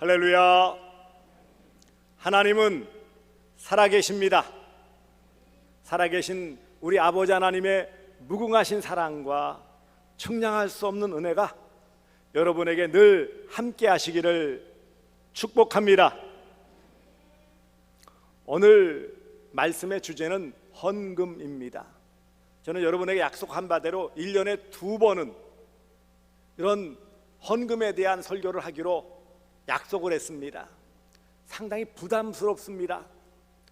할렐루야. 하나님은 살아계십니다. 살아계신 우리 아버지 하나님의 무궁하신 사랑과 청량할 수 없는 은혜가 여러분에게 늘 함께 하시기를 축복합니다. 오늘 말씀의 주제는 헌금입니다. 저는 여러분에게 약속한 바대로 1년에 두 번은 이런 헌금에 대한 설교를 하기로 약속을 했습니다. 상당히 부담스럽습니다.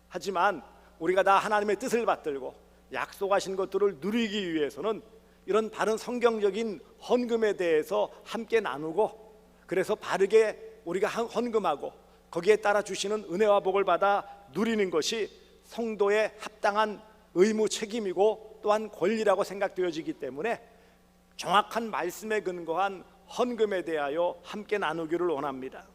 하지만 우리가 다 하나님의 뜻을 받들고 약속하신 것들을 누리기 위해서는 이런 바른 성경적인 헌금에 대해서 함께 나누고 그래서 바르게 우리가 헌금하고 거기에 따라 주시는 은혜와 복을 받아 누리는 것이 성도의 합당한 의무 책임이고 또한 권리라고 생각되어지기 때문에 정확한 말씀에 근거한 헌금에 대하여 함께 나누기를 원합니다.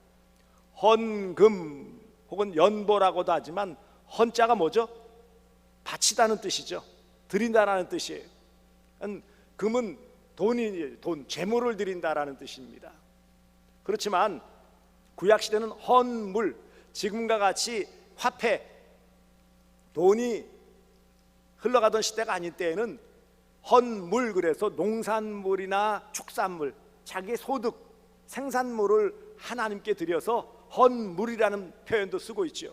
헌금 혹은 연보라고도 하지만 헌자가 뭐죠? 바치다는 뜻이죠. 드린다라는 뜻이에요. 음, 금은 돈이 돈 재물을 드린다라는 뜻입니다. 그렇지만 구약 시대는 헌물 지금과 같이 화폐 돈이 흘러가던 시대가 아닐 때에는 헌물 그래서 농산물이나 축산물 자기의 소득 생산물을 하나님께 드려서 헌물이라는 표현도 쓰고 있지요.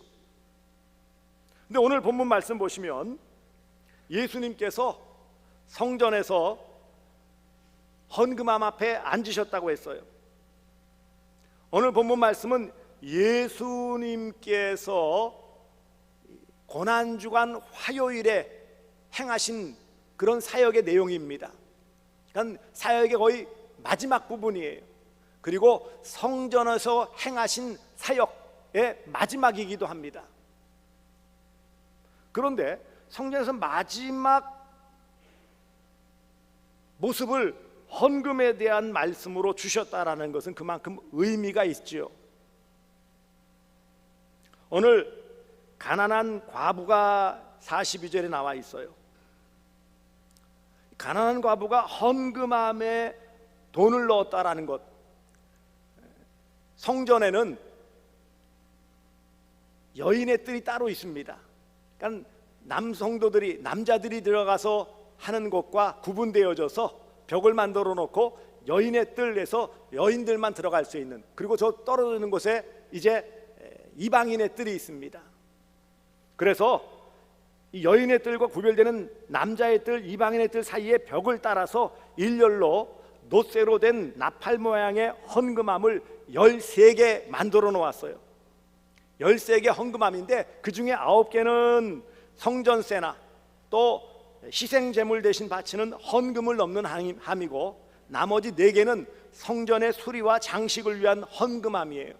근데 오늘 본문 말씀 보시면 예수님께서 성전에서 헌금함 앞에 앉으셨다고 했어요. 오늘 본문 말씀은 예수님께서 고난 주간 화요일에 행하신 그런 사역의 내용입니다. 그러니까 사역의 거의 마지막 부분이에요. 그리고 성전에서 행하신 사역의 마지막이기도 합니다. 그런데 성전에서 마지막 모습을 헌금에 대한 말씀으로 주셨다라는 것은 그만큼 의미가 있지요. 오늘 가난한 과부가 42절에 나와 있어요. 가난한 과부가 헌금함에 돈을 넣었다라는 것. 성전에는 여인의 뜰이 따로 있습니다. 그러니까 남성도들이 남자들이 들어가서 하는 것과 구분되어져서 벽을 만들어 놓고 여인의 뜰에서 여인들만 들어갈 수 있는 그리고 저 떨어지는 곳에 이제 이방인의 뜰이 있습니다. 그래서 이 여인의 뜰과 구별되는 남자의 뜰, 이방인의 뜰 사이에 벽을 따라서 일렬로 노쇠로 된 나팔 모양의 헌금함을 13개 만들어 놓았어요. 13개 헌금함인데 그 중에 9개는 성전세나 또 희생 제물 대신 바치는 헌금을 넘는 함이고 나머지 4개는 성전의 수리와 장식을 위한 헌금함이에요.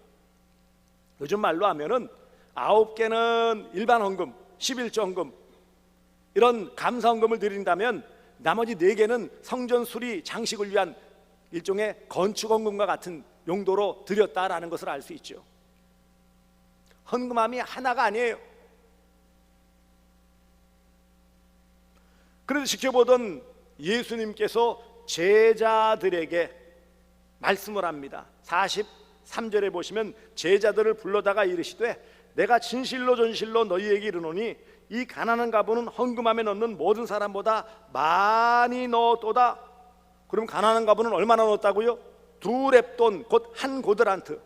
요즘 말로 하면은 9개는 일반 헌금, 11조 헌금 이런 감사 헌금을 드린다면 나머지 4개는 성전 수리 장식을 위한 일종의 건축 헌금과 같은 용도로 드렸다라는 것을 알 수 있죠. 헌금함이 하나가 아니에요. 그래서 지켜보던 예수님께서 제자들에게 말씀을 합니다. 43절에 보시면 제자들을 불러다가 이르시되 내가 진실로 전실로 너희에게 이르노니 이 가난한 가부는 헌금함에 넣는 모든 사람보다 많이 넣었도다. 그럼 가난한 가부는 얼마나 넣었다고요? 두 랩돈 곧 한 고드란트.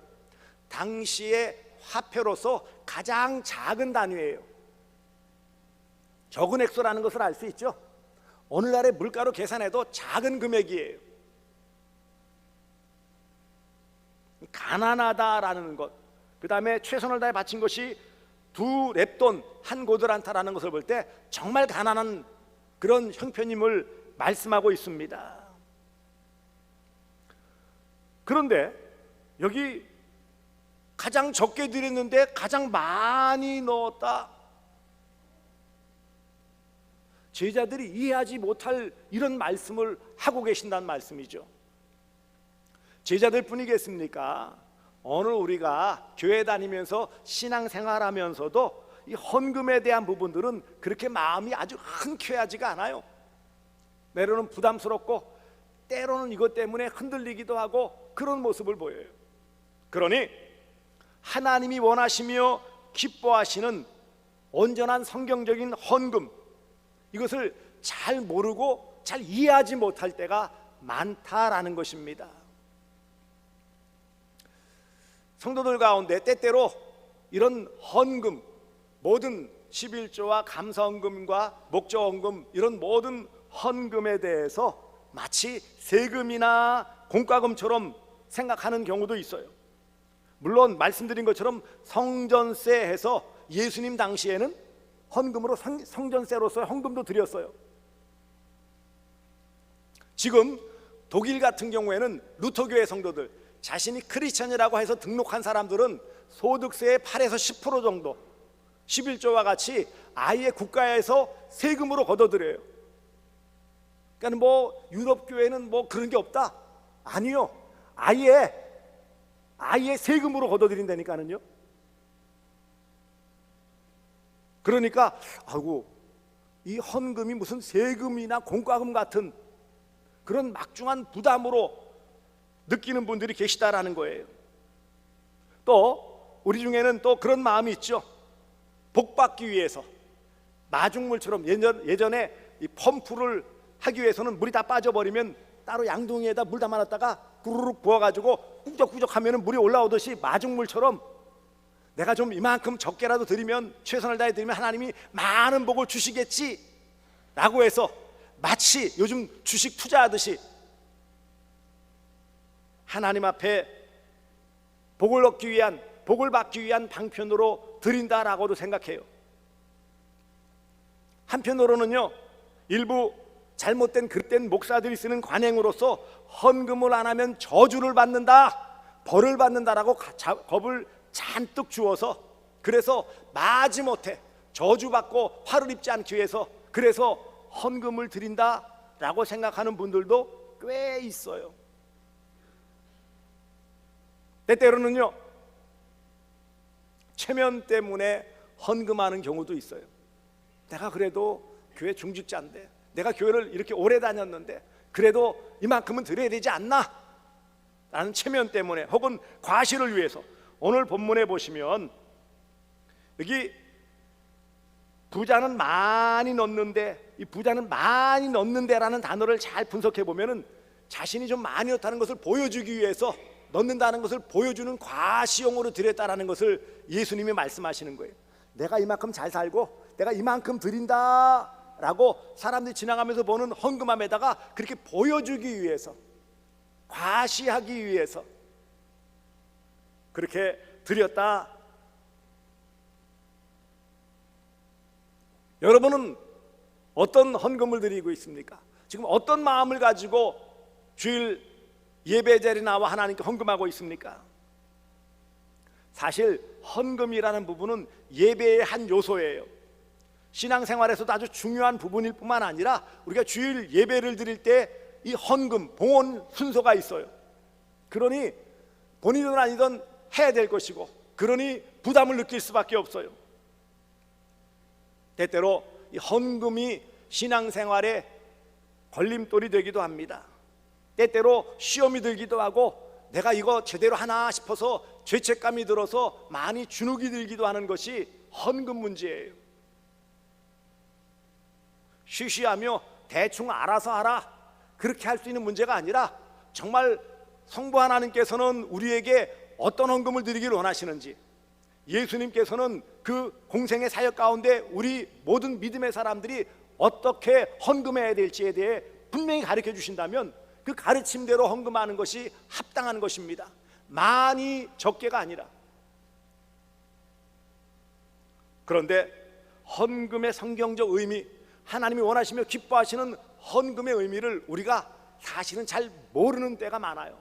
당시의 화폐로서 가장 작은 단위예요. 적은 액수라는 것을 알 수 있죠. 오늘날의 물가로 계산해도 작은 금액이에요. 가난하다라는 것, 그 다음에 최선을 다해 바친 것이 두 랩돈 한 고드란타라는 것을 볼 때 정말 가난한 그런 형편임을 말씀하고 있습니다. 그런데 여기 가장 적게 드렸는데 가장 많이 넣었다. 제자들이 이해하지 못할 이런 말씀을 하고 계신다는 말씀이죠. 제자들 뿐이겠습니까? 오늘 우리가 교회 다니면서 신앙생활하면서도 이 헌금에 대한 부분들은 그렇게 마음이 아주 흔쾌하지가 않아요. 때로는 부담스럽고 때로는 이것 때문에 흔들리기도 하고 그런 모습을 보여요. 그러니 하나님이 원하시며 기뻐하시는 온전한 성경적인 헌금 이것을 잘 모르고 잘 이해하지 못할 때가 많다라는 것입니다. 성도들 가운데 때때로 이런 헌금 모든 11조와 감사헌금과 목조헌금 이런 모든 헌금에 대해서 마치 세금이나 공과금처럼 생각하는 경우도 있어요. 물론 말씀드린 것처럼 성전세 해서 예수님 당시에는 헌금으로 성, 성전세로서 헌금도 드렸어요. 지금 독일 같은 경우에는 루터교회 성도들 자신이 크리스천이라고 해서 등록한 사람들은 소득세의 8에서 10% 정도 11조와 같이 아예 국가에서 세금으로 걷어들여요. 그러니까 뭐 유럽 교회는 뭐 그런 게 없다. 아니요. 아예 아예 세금으로 걷어들인다니까는요. 그러니까 아이고 이 헌금이 무슨 세금이나 공과금 같은 그런 막중한 부담으로 느끼는 분들이 계시다라는 거예요. 또 우리 중에는 또 그런 마음이 있죠. 복 받기 위해서 마중물처럼 예전, 예전에 이 펌프를 하기 위해서는 물이 다 빠져버리면 따로 양동이에다 물 담아놨다가 구르륵 부어가지고 꾸적꾸적 하면 물이 올라오듯이 마중물처럼 내가 좀 이만큼 적게라도 드리면 최선을 다해 드리면 하나님이 많은 복을 주시겠지 라고 해서 마치 요즘 주식 투자하듯이 하나님 앞에 복을 얻기 위한 복을 받기 위한 방편으로 드린다라고도 생각해요. 한편으로는요 일부 잘못된 그릇된 목사들이 쓰는 관행으로서 헌금을 안 하면 저주를 받는다, 벌을 받는다라고 겁을 잔뜩 주어서 그래서 마지못해 저주받고 화를 입지 않기 위해서 그래서 헌금을 드린다라고 생각하는 분들도 꽤 있어요. 때때로는요 체면 때문에 헌금하는 경우도 있어요. 내가 그래도 교회 중직자인데 내가 교회를 이렇게 오래 다녔는데 그래도 이만큼은 드려야 되지 않나? 라는 체면 때문에 혹은 과실을 위해서 오늘 본문에 보시면 여기 부자는 많이 넣는데 이 부자는 많이 넣는데라는 단어를 잘 분석해 보면은 자신이 좀 많이 넣다는 것을 보여주기 위해서 넣는다는 것을 보여주는 과시용으로 드렸다라는 것을 예수님이 말씀하시는 거예요. 내가 이만큼 잘 살고 내가 이만큼 드린다라고 사람들이 지나가면서 보는 헌금함에다가 그렇게 보여주기 위해서 과시하기 위해서 그렇게 드렸다. 여러분은 어떤 헌금을 드리고 있습니까? 지금 어떤 마음을 가지고 주일 예배 자리 나와 하나님께 헌금하고 있습니까? 사실 헌금이라는 부분은 예배의 한 요소예요. 신앙생활에서도 아주 중요한 부분일 뿐만 아니라 우리가 주일 예배를 드릴 때 이 헌금, 봉헌 순서가 있어요. 그러니 본인은 아니던 해야 될 것이고 그러니 부담을 느낄 수밖에 없어요. 때때로 이 헌금이 신앙생활에 걸림돌이 되기도 합니다. 때때로 시험이 들기도 하고 내가 이거 제대로 하나 싶어서 죄책감이 들어서 많이 주눅이 들기도 하는 것이 헌금 문제예요. 쉬쉬하며 대충 알아서 하라 그렇게 할 수 있는 문제가 아니라 정말 성부 하나님께서는 우리에게 어떤 헌금을 드리기를 원하시는지 예수님께서는 그 공생의 사역 가운데 우리 모든 믿음의 사람들이 어떻게 헌금해야 될지에 대해 분명히 가르쳐 주신다면 그 가르침대로 헌금하는 것이 합당한 것입니다. 많이 적게가 아니라 그런데 헌금의 성경적 의미 하나님이 원하시며 기뻐하시는 헌금의 의미를 우리가 사실은 잘 모르는 때가 많아요.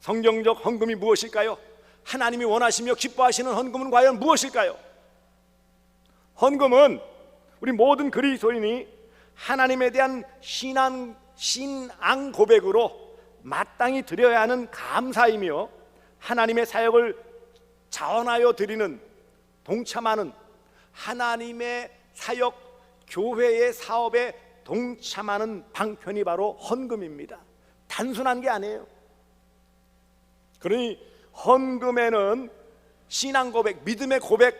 성경적 헌금이 무엇일까요? 하나님이 원하시며 기뻐하시는 헌금은 과연 무엇일까요? 헌금은 우리 모든 그리스도인이 하나님에 대한 신앙 신앙 고백으로 마땅히 드려야 하는 감사이며 하나님의 사역을 자원하여 드리는 동참하는 하나님의 사역 교회의 사업에 동참하는 방편이 바로 헌금입니다. 단순한 게 아니에요. 그러니 헌금에는 신앙 고백, 믿음의 고백,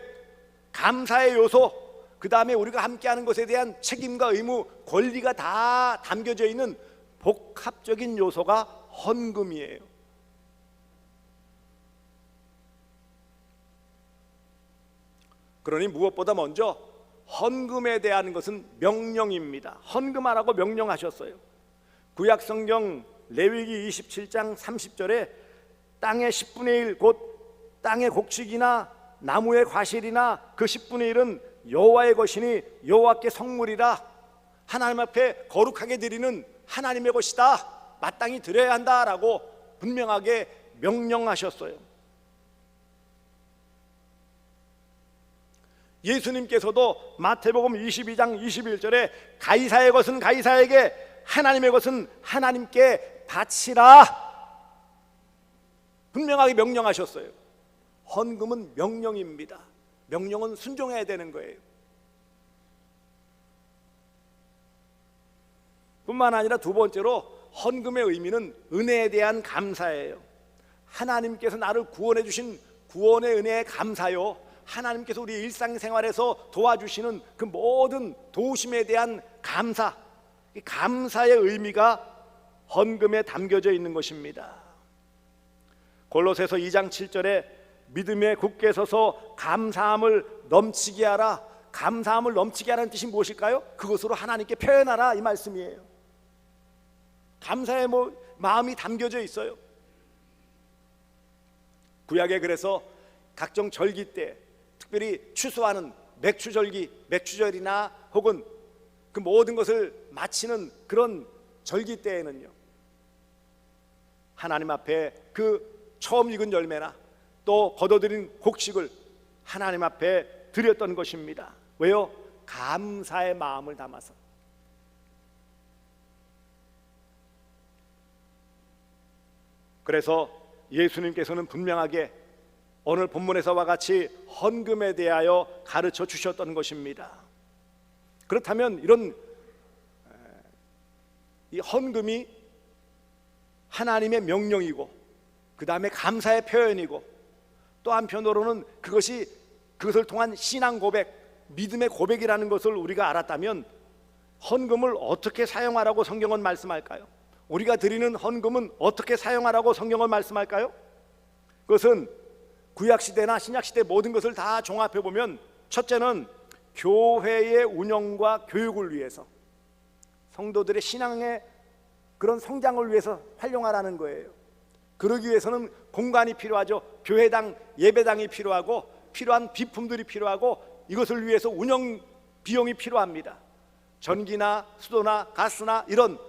감사의 요소, 그 다음에 우리가 함께하는 것에 대한 책임과 의무, 권리가 다 담겨져 있는 복합적인 요소가 헌금이에요. 그러니 무엇보다 먼저 헌금에 대한 것은 명령입니다. 헌금하라고 명령하셨어요. 구약 성경 레위기 27장 30절에 땅의 10분의 1 곧 땅의 곡식이나 나무의 과실이나 그 10분의 1은 여호와의 것이니 여호와께 성물이라 하나님 앞에 거룩하게 드리는 하나님의 것이다. 마땅히 드려야 한다라고 분명하게 명령하셨어요. 예수님께서도 마태복음 22장 21절에 가이사의 것은 가이사에게 하나님의 것은 하나님께 바치라 분명하게 명령하셨어요. 헌금은 명령입니다. 명령은 순종해야 되는 거예요. 뿐만 아니라 두 번째로 헌금의 의미는 은혜에 대한 감사예요. 하나님께서 나를 구원해 주신 구원의 은혜에 감사요. 하나님께서 우리 일상생활에서 도와주시는 그 모든 도우심에 대한 감사, 이 감사의 의미가 헌금에 담겨져 있는 것입니다. 골로새서 2장 7절에 믿음에 굳게 서서 감사함을 넘치게 하라. 감사함을 넘치게 하라는 뜻이 무엇일까요? 그것으로 하나님께 표현하라 이 말씀이에요. 감사의 뭐 마음이 담겨져 있어요. 구약에 그래서 각종 절기 때 특별히 추수하는 맥추절기, 맥추절이나 혹은 그 모든 것을 마치는 그런 절기 때에는요. 하나님 앞에 그 처음 익은 열매나 또 걷어들인 곡식을 하나님 앞에 드렸던 것입니다. 왜요? 감사의 마음을 담아서. 그래서 예수님께서는 분명하게 오늘 본문에서와 같이 헌금에 대하여 가르쳐 주셨던 것입니다. 그렇다면 이런 이 헌금이 하나님의 명령이고 그 다음에 감사의 표현이고 또 한편으로는 그것이 그것을 통한 신앙 고백, 믿음의 고백이라는 것을 우리가 알았다면 헌금을 어떻게 사용하라고 성경은 말씀할까요? 우리가 드리는 헌금은 어떻게 사용하라고 성경은 말씀할까요? 그것은 구약 시대나 신약 시대 모든 것을 다 종합해 보면 첫째는 교회의 운영과 교육을 위해서 성도들의 신앙의 그런 성장을 위해서 활용하라는 거예요. 그러기 위해서는 공간이 필요하죠. 교회당, 예배당이 필요하고 필요한 비품들이 필요하고 이것을 위해서 운영 비용이 필요합니다. 전기나 수도나 가스나 이런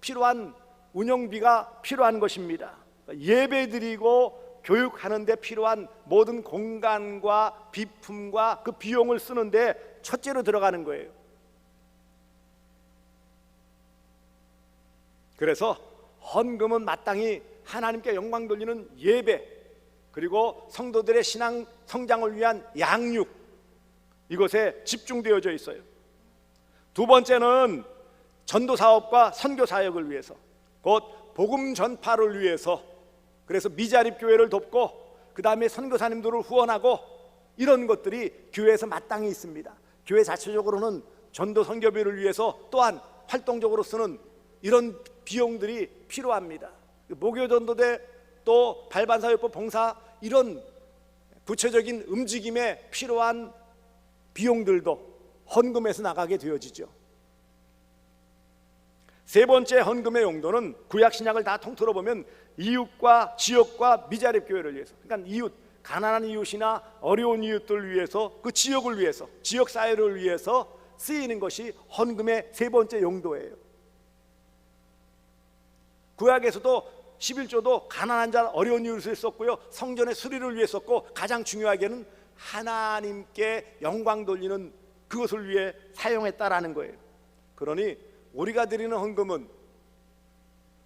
필요한 운영비가 필요한 것입니다. 예배 드리고 교육하는 데 필요한 모든 공간과 비품과 그 비용을 쓰는데 첫째로 들어가는 거예요. 그래서 헌금은 마땅히 하나님께 영광 돌리는 예배 그리고 성도들의 신앙 성장을 위한 양육 이것에 집중되어져 있어요. 두 번째는 전도 사업과 선교 사역을 위해서 곧 복음 전파를 위해서 그래서 미자립 교회를 돕고 그 다음에 선교사님들을 후원하고 이런 것들이 교회에서 마땅히 있습니다. 교회 자체적으로는 전도 선교비를 위해서 또한 활동적으로 쓰는 이런 비용들이 필요합니다. 목요 전도대 또 발반사역법 봉사 이런 구체적인 움직임에 필요한 비용들도 헌금에서 나가게 되어지죠. 세 번째 헌금의 용도는 구약 신약을 다 통틀어 보면 이웃과 지역과 미자립 교회를 위해서 그러니까 이웃 가난한 이웃이나 어려운 이웃들을 위해서 그 지역을 위해서 지역 사회를 위해서 쓰이는 것이 헌금의 세 번째 용도예요. 구약에서도 11조도 가난한 자 어려운 이웃을 썼고요. 성전의 수리를 위해 썼고 가장 중요하게는 하나님께 영광 돌리는 그것을 위해 사용했다라는 거예요. 그러니 우리가 드리는 헌금은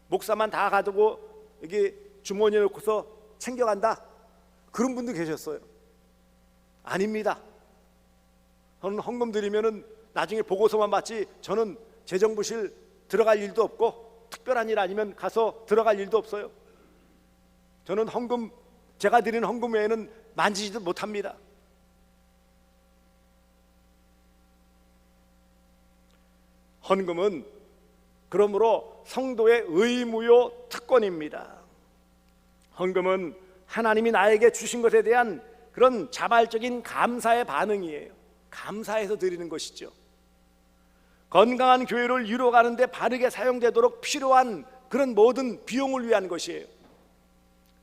목사만 다 가두고 여기 주머니에 넣고서 챙겨간다. 그런 분도 계셨어요. 아닙니다. 저는 헌금 드리면은 나중에 보고서만 받지 저는 재정부실 들어갈 일도 없고 특별한 일 아니면 가서 들어갈 일도 없어요. 저는 헌금 제가 드리는 헌금 외에는 만지지도 못합니다. 헌금은 그러므로 성도의 의무요 특권입니다. 헌금은 하나님이 나에게 주신 것에 대한 그런 자발적인 감사의 반응이에요. 감사해서 드리는 것이죠. 건강한 교회를 이루어가는데 바르게 사용되도록 필요한 그런 모든 비용을 위한 것이에요.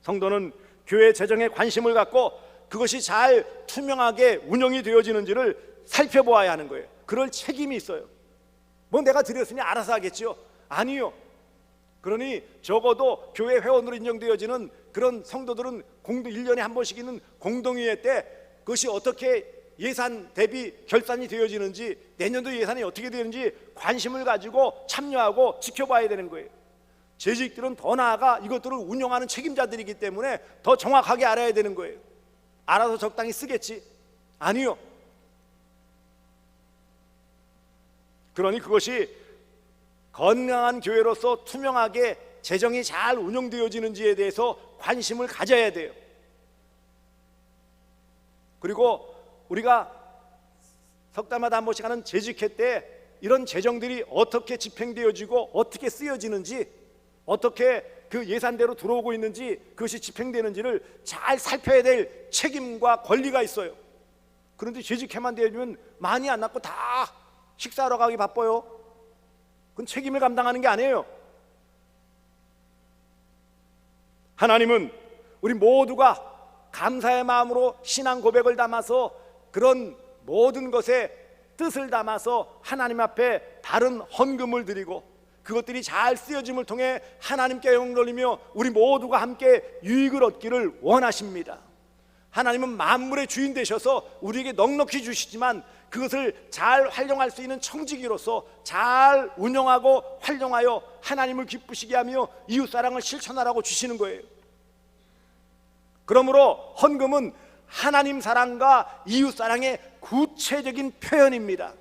성도는 교회 재정에 관심을 갖고 그것이 잘 투명하게 운영이 되어지는지를 살펴보아야 하는 거예요. 그럴 책임이 있어요. 뭐 내가 드렸으니 알아서 하겠지요? 아니요. 그러니 적어도 교회 회원으로 인정되어지는 그런 성도들은 공동 1년에 한 번씩 있는 공동회의 때 그것이 어떻게 예산 대비 결산이 되어지는지 내년도 예산이 어떻게 되는지 관심을 가지고 참여하고 지켜봐야 되는 거예요. 재직들은 더 나아가 이것들을 운영하는 책임자들이기 때문에 더 정확하게 알아야 되는 거예요. 알아서 적당히 쓰겠지? 아니요. 그러니 그것이 건강한 교회로서 투명하게 재정이 잘 운영되어지는지에 대해서 관심을 가져야 돼요. 그리고 우리가 석 달마다 한 번씩 하는 재직회 때 이런 재정들이 어떻게 집행되어지고 어떻게 쓰여지는지 어떻게 그 예산대로 들어오고 있는지 그것이 집행되는지를 잘 살펴야 될 책임과 권리가 있어요. 그런데 재직회만 되면 많이 안 났고 다 식사하러 가기 바빠요. 그건 책임을 감당하는 게 아니에요. 하나님은 우리 모두가 감사의 마음으로 신앙 고백을 담아서 그런 모든 것에 뜻을 담아서 하나님 앞에 다른 헌금을 드리고 그것들이 잘 쓰여짐을 통해 하나님께 영광 돌리며 우리 모두가 함께 유익을 얻기를 원하십니다. 하나님은 만물의 주인 되셔서 우리에게 넉넉히 주시지만 그것을 잘 활용할 수 있는 청지기로서 잘 운영하고 활용하여 하나님을 기쁘시게 하며 이웃 사랑을 실천하라고 주시는 거예요. 그러므로 헌금은 하나님 사랑과 이웃 사랑의 구체적인 표현입니다.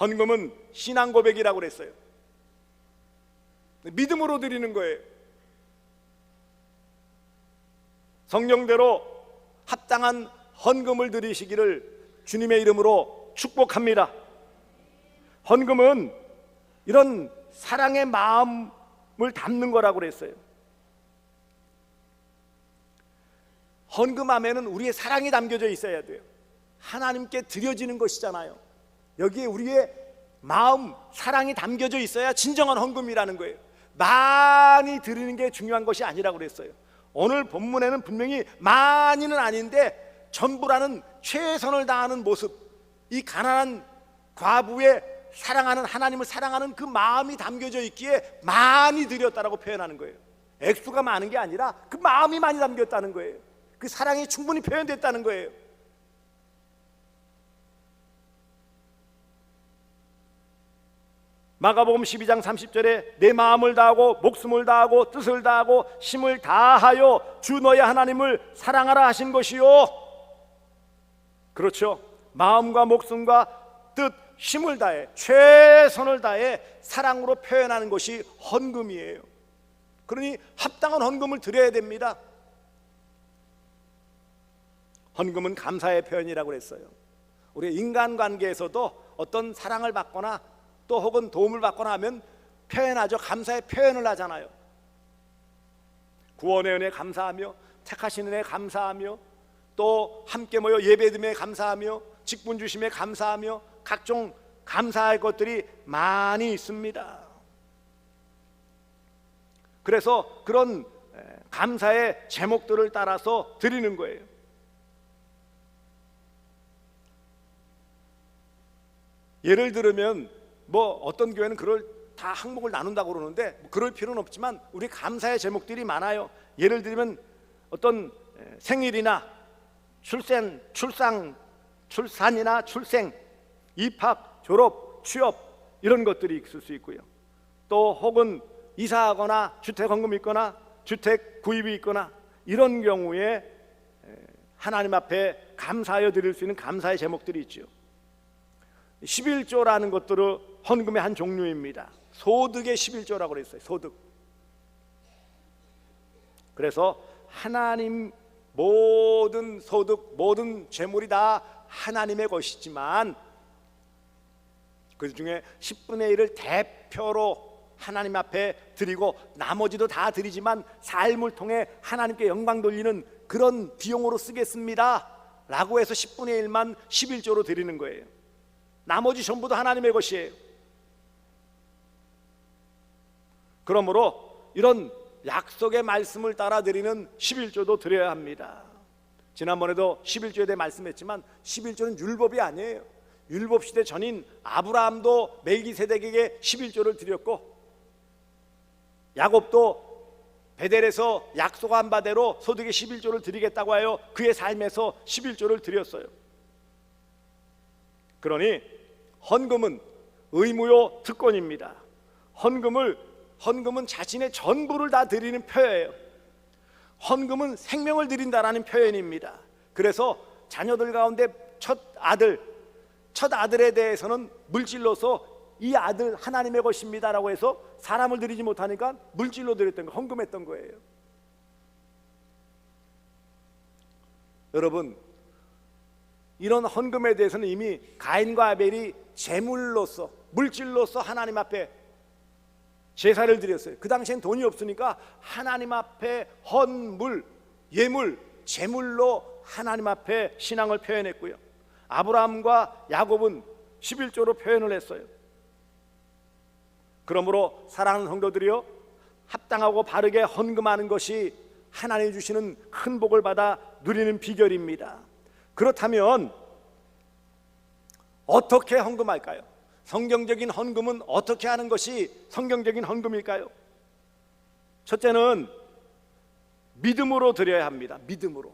헌금은 신앙 고백이라고 그랬어요. 믿음으로 드리는 거예요. 성령대로 합당한 헌금을 드리시기를 주님의 이름으로 축복합니다. 헌금은 이런 사랑의 마음을 담는 거라고 그랬어요. 헌금함에는 우리의 사랑이 담겨져 있어야 돼요. 하나님께 드려지는 것이잖아요. 여기에 우리의 마음, 사랑이 담겨져 있어야 진정한 헌금이라는 거예요. 많이 드리는 게 중요한 것이 아니라고 그랬어요. 오늘 본문에는 분명히 많이는 아닌데 전부라는 최선을 다하는 모습, 이 가난한 과부의 사랑하는 하나님을 사랑하는 그 마음이 담겨져 있기에 많이 드렸다라고 표현하는 거예요. 액수가 많은 게 아니라 그 마음이 많이 담겼다는 거예요. 그 사랑이 충분히 표현됐다는 거예요. 마가복음 12장 30절에 내 마음을 다하고 목숨을 다하고 뜻을 다하고 힘을 다하여 주 너의 하나님을 사랑하라 하신 것이요. 그렇죠. 마음과 목숨과 뜻, 힘을 다해 최선을 다해 사랑으로 표현하는 것이 헌금이에요. 그러니 합당한 헌금을 드려야 됩니다. 헌금은 감사의 표현이라고 그랬어요. 우리 인간관계에서도 어떤 사랑을 받거나 또 혹은 도움을 받거나 하면 표현하죠. 감사의 표현을 하잖아요. 구원의 은혜 감사하며 택하신 은혜 감사하며 또 함께 모여 예배드림에 감사하며 직분 주심에 감사하며 각종 감사할 것들이 많이 있습니다. 그래서 그런 감사의 제목들을 따라서 드리는 거예요. 예를 들으면 뭐 어떤 교회는 그걸 다 항목을 나눈다고 그러는데 뭐 그럴 필요는 없지만 우리 감사의 제목들이 많아요. 예를 들면 어떤 생일이나 출생, 출상, 출산이나 출생, 입학, 졸업, 취업 이런 것들이 있을 수 있고요. 또 혹은 이사하거나 주택 헌금이 있거나 주택 구입이 있거나 이런 경우에 하나님 앞에 감사하여 드릴 수 있는 감사의 제목들이 있죠. 11조라는 것들은 헌금의 한 종류입니다. 소득의 11조라고 그랬어요. 소득. 그래서 하나님 모든 소득, 모든 재물이 다 하나님의 것이지만 그 중에 10분의 1을 대표로 하나님 앞에 드리고 나머지도 다 드리지만 삶을 통해 하나님께 영광 돌리는 그런 비용으로 쓰겠습니다. 라고 해서 10분의 1만 11조로 드리는 거예요. 나머지 전부 다 하나님의 것이에요. 그러므로 이런 약속의 말씀을 따라 드리는 11조도 드려야 합니다. 지난번에도 11조에 대해 말씀했지만 11조는 율법이 아니에요. 율법 시대 전인 아브라함도 멜기세덱에게 11조를 드렸고 야곱도 베델에서 약속한 바대로 소득의 11조를 드리겠다고 하여 그의 삶에서 11조를 드렸어요. 그러니 헌금은 의무요 특권입니다. 헌금을 헌금은 자신의 전부를 다 드리는 표예요. 헌금은 생명을 드린다라는 표현입니다. 그래서 자녀들 가운데 첫 아들, 첫 아들에 대해서는 물질로서 이 아들 하나님의 것입니다라고 해서 사람을 드리지 못하니까 물질로 드렸던 거, 헌금했던 거예요. 여러분, 이런 헌금에 대해서는 이미 가인과 아벨이 제물로서 물질로서 하나님 앞에 제사를 드렸어요. 그 당시엔 돈이 없으니까 하나님 앞에 헌물, 예물, 제물로 하나님 앞에 신앙을 표현했고요. 아브라함과 야곱은 11조로 표현을 했어요. 그러므로 사랑하는 성도들이요 합당하고 바르게 헌금하는 것이 하나님 주시는 큰 복을 받아 누리는 비결입니다. 그렇다면 어떻게 헌금할까요? 성경적인 헌금은 어떻게 하는 것이 성경적인 헌금일까요? 첫째는 믿음으로 드려야 합니다. 믿음으로.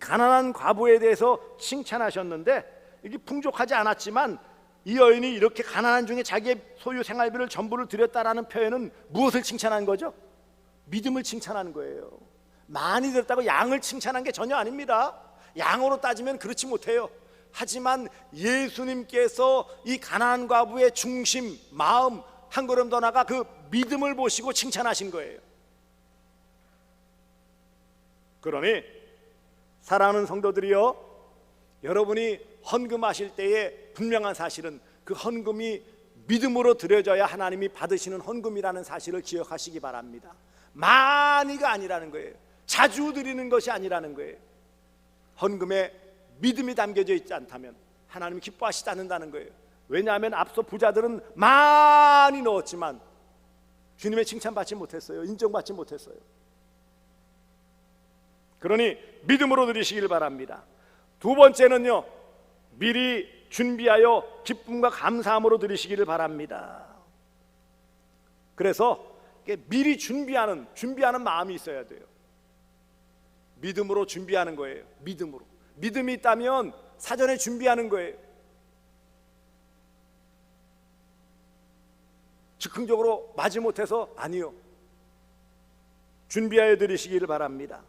가난한 과부에 대해서 칭찬하셨는데 이게 풍족하지 않았지만 이 여인이 이렇게 가난한 중에 자기의 소유 생활비를 전부를 드렸다라는 표현은 무엇을 칭찬한 거죠? 믿음을 칭찬하는 거예요. 많이 들었다고 양을 칭찬한 게 전혀 아닙니다. 양으로 따지면 그렇지 못해요. 하지만 예수님께서 이 가난한 과부의 중심, 마음 한 걸음 더 나가 그 믿음을 보시고 칭찬하신 거예요. 그러니 사랑하는 성도들이여 여러분이 헌금하실 때에 분명한 사실은 그 헌금이 믿음으로 드려져야 하나님이 받으시는 헌금이라는 사실을 기억하시기 바랍니다. 많이가 아니라는 거예요. 자주 드리는 것이 아니라는 거예요. 헌금에 믿음이 담겨져 있지 않다면 하나님이 기뻐하시지 않는다는 거예요. 왜냐하면 앞서 부자들은 많이 넣었지만 주님의 칭찬받지 못했어요. 인정받지 못했어요. 그러니 믿음으로 드리시길 바랍니다. 두 번째는요. 미리 준비하여 기쁨과 감사함으로 드리시기를 바랍니다. 그래서 미리 준비하는 준비하는 마음이 있어야 돼요. 믿음으로 준비하는 거예요. 믿음으로. 믿음이 있다면 사전에 준비하는 거예요. 즉흥적으로 맞이 못해서 아니요. 준비하여 드리시기를 바랍니다.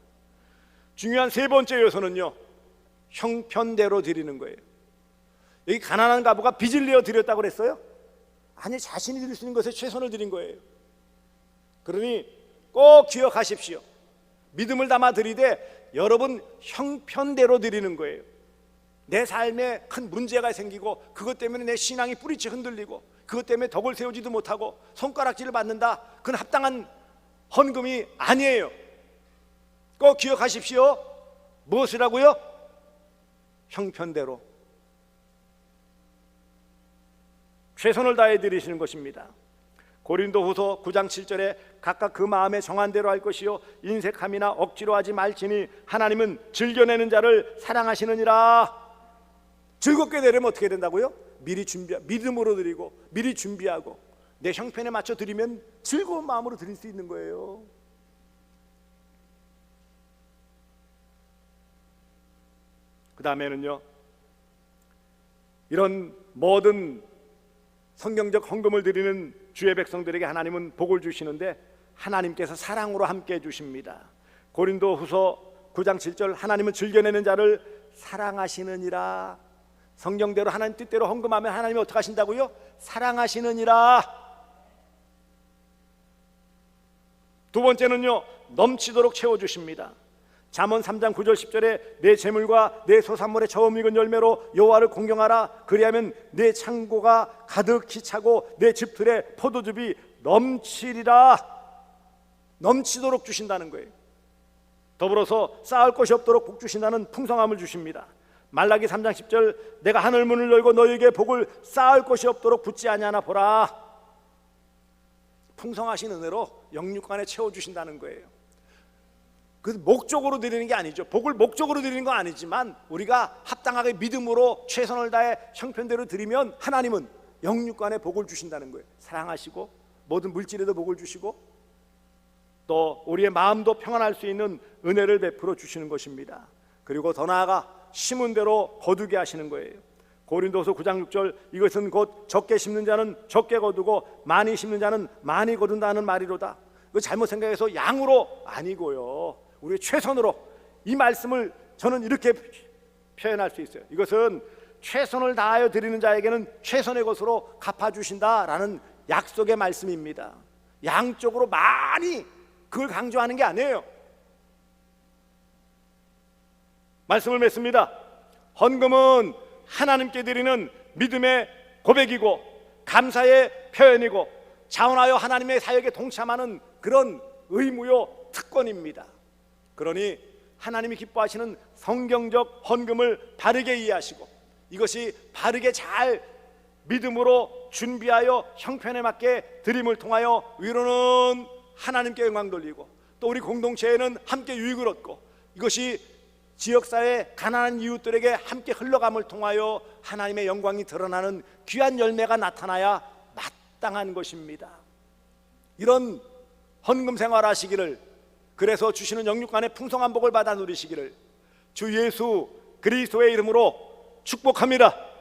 중요한 세 번째 요소는요. 형편대로 드리는 거예요. 여기 가난한 가부가 빚을 내어 드렸다고 그랬어요? 아니 자신이 드릴 수 있는 것에 최선을 드린 거예요. 그러니 꼭 기억하십시오. 믿음을 담아 드리되 여러분 형편대로 드리는 거예요. 내 삶에 큰 문제가 생기고 그것 때문에 내 신앙이 뿌리치 흔들리고 그것 때문에 덕을 세우지도 못하고 손가락질을 받는다. 그건 합당한 헌금이 아니에요. 꼭 기억하십시오. 무엇이라고요? 형편대로 최선을 다해 드리시는 것입니다. 고린도후서 9장 7절에 각각 그 마음에 정한 대로 할 것이요 인색함이나 억지로 하지 말지니 하나님은 즐겨내는 자를 사랑하시느니라. 즐겁게 되려면 어떻게 된다고요? 미리 준비 믿음으로 드리고 미리 준비하고 내 형편에 맞춰 드리면 즐거운 마음으로 드릴 수 있는 거예요. 그 다음에는요 이런 모든 성경적 헌금을 드리는 주의 백성들에게 하나님은 복을 주시는데 하나님께서 사랑으로 함께 해 주십니다. 고린도 후서 9장 7절 하나님은 즐겨내는 자를 사랑하시느니라 성경대로 하나님 뜻대로 헌금하면 하나님이 어떻게 하신다고요? 사랑하시느니라. 두 번째는요. 넘치도록 채워 주십니다. 잠언 3장 9절 10절에 내 재물과 내 소산물의 처음 익은 열매로 여호와를 공경하라 그리하면 내 창고가 가득히 차고 내 집틀에 포도즙이 넘치리라 넘치도록 주신다는 거예요. 더불어서 쌓을 것이 없도록 복 주신다는 풍성함을 주십니다. 말라기 3장 10절 내가 하늘 문을 열고 너희에게 복을 쌓을 것이 없도록 붙지 아니하나 보라. 풍성하신 은혜로 영육간에 채워 주신다는 거예요. 그 목적으로 드리는 게 아니죠. 복을 목적으로 드리는 건 아니지만 우리가 합당하게 믿음으로 최선을 다해 형편대로 드리면 하나님은 영육간에 복을 주신다는 거예요. 사랑하시고 모든 물질에도 복을 주시고 또 우리의 마음도 평안할 수 있는 은혜를 베풀어 주시는 것입니다. 그리고 더 나아가 심은 대로 거두게 하시는 거예요. 고린도서 9장 6절 이것은 곧 적게 심는 자는 적게 거두고 많이 심는 자는 많이 거둔다는 말이로다. 그 잘못 생각해서 양으로 아니고요. 우리 최선으로 이 말씀을 저는 이렇게 표현할 수 있어요. 이것은 최선을 다하여 드리는 자에게는 최선의 것으로 갚아 주신다라는 약속의 말씀입니다. 양쪽으로 많이 그걸 강조하는 게 아니에요. 말씀을 맺습니다. 헌금은 하나님께 드리는 믿음의 고백이고 감사의 표현이고 자원하여 하나님의 사역에 동참하는 그런 의무요 특권입니다. 그러니 하나님이 기뻐하시는 성경적 헌금을 바르게 이해하시고 이것이 바르게 잘 믿음으로 준비하여 형편에 맞게 드림을 통하여 위로는 하나님께 영광 돌리고 또 우리 공동체에는 함께 유익을 얻고 이것이 지역사회 가난한 이웃들에게 함께 흘러감을 통하여 하나님의 영광이 드러나는 귀한 열매가 나타나야 마땅한 것입니다. 이런 헌금 생활하시기를 그래서 주시는 영육간의 풍성한 복을 받아 누리시기를 주 예수 그리스도의 이름으로 축복합니다.